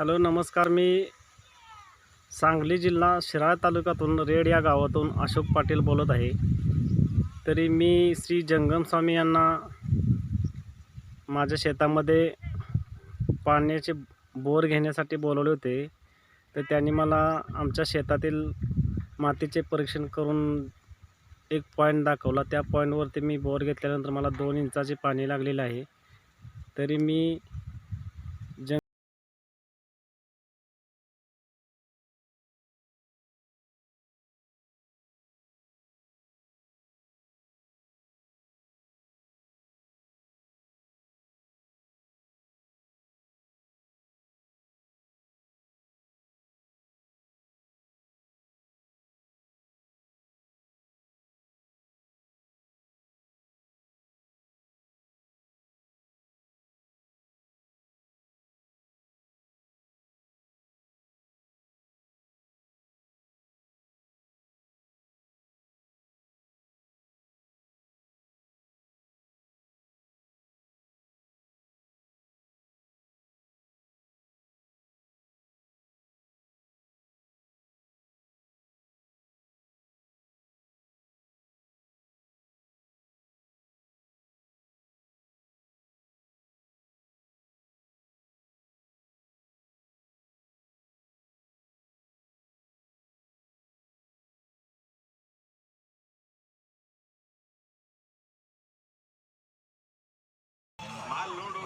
Hello नमस्कार. मी सांगली जिल्हा शिराळ तालुक्यातून रेड या गावातून अशोक पाटील बोलत आहे. तरी मी श्री जंगमस्वामी यांना माझ्या शेतामध्ये पाण्याचे बोर घेण्यासाठी बोलवले होते. तर त्यांनी मला आमच्या शेतातील मातीचे परीक्षण करून एक पॉईंट दाखवला. त्या पॉईंटवरती मी बोर घेतल्यानंतर मला दोन इंचाचे पाणी लागलेलं आहे. तरी मी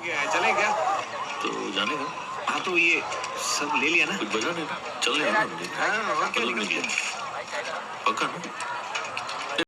चले क्या तो जाने का हाँ तो ये सब ले लिया ना? कुछ बजा नहीं चल रहे पक्का ना?